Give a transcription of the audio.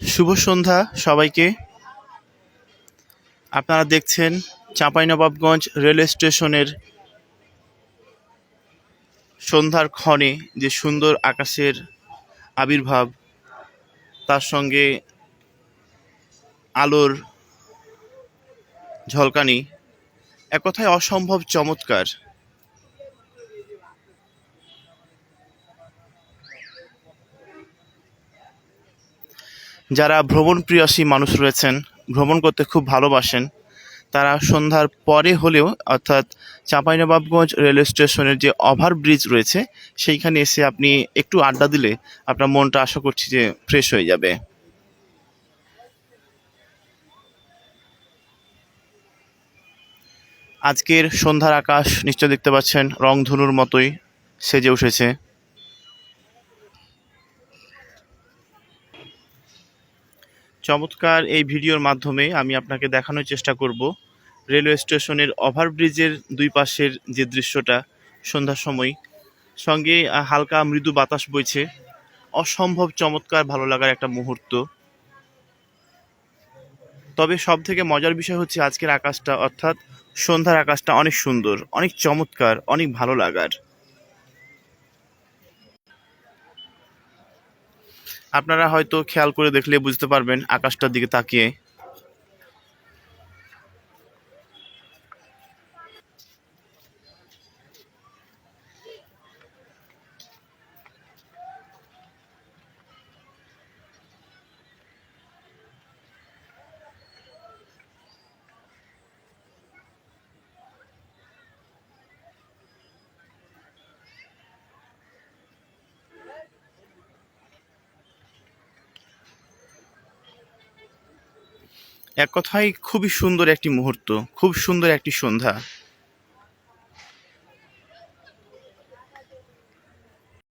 শুভ সন্ধ্যা সবাইকে। আপনারা দেখছেন চাঁপাইনবাবগঞ্জ রেলওয়ে স্টেশনের সন্ধ্যার ক্ষণে যে সুন্দর আকাশের আবির্ভাব, তার সঙ্গে আলোর ঝলকানি এক কথায় অসম্ভব চমৎকার। যারা ভ্রমণ প্রিয়সী মানুষ রয়েছেন, ভ্রমণ করতে খুব ভালোবাসেন, তারা সন্ধ্যার পরে হলেও, অর্থাৎ চাঁপাইনবাবগঞ্জ রেলওয়ে স্টেশনের যে ওভারব্রিজ রয়েছে, সেইখানে এসে আপনি একটু আড্ডা দিলে আপনার মনটা আশা করছি যে ফ্রেশ হয়ে যাবে। আজকের সন্ধ্যার আকাশ নিশ্চয় দেখতে পাচ্ছেন, রংধনুর মতোই সেজে উঠেছে। চমৎকার এই ভিডিওর মাধ্যমে আমি আপনাকে দেখানোর চেষ্টা করব রেলওয়ে স্টেশনের ওভারব্রিজের দুই পাশের যে দৃশ্যটা, সন্ধ্যার সময়। সঙ্গে হালকা মৃদু বাতাস বইছে। অসম্ভব চমৎকার ভালো লাগার একটা মুহূর্ত। তবে সব থেকে মজার বিষয় হচ্ছে আজকের আকাশটা, অর্থাৎ সন্ধ্যার আকাশটা অনেক সুন্দর, অনেক চমৎকার, অনেক ভালো লাগার। আপনারা হয়তো খেয়াল করে দেখলে বুঝতে পারবেন আকাশটার দিকে তাকিয়ে। এক কথায় খুবই সুন্দর একটি মুহূর্ত খুব সুন্দর একটি সন্ধ্যা।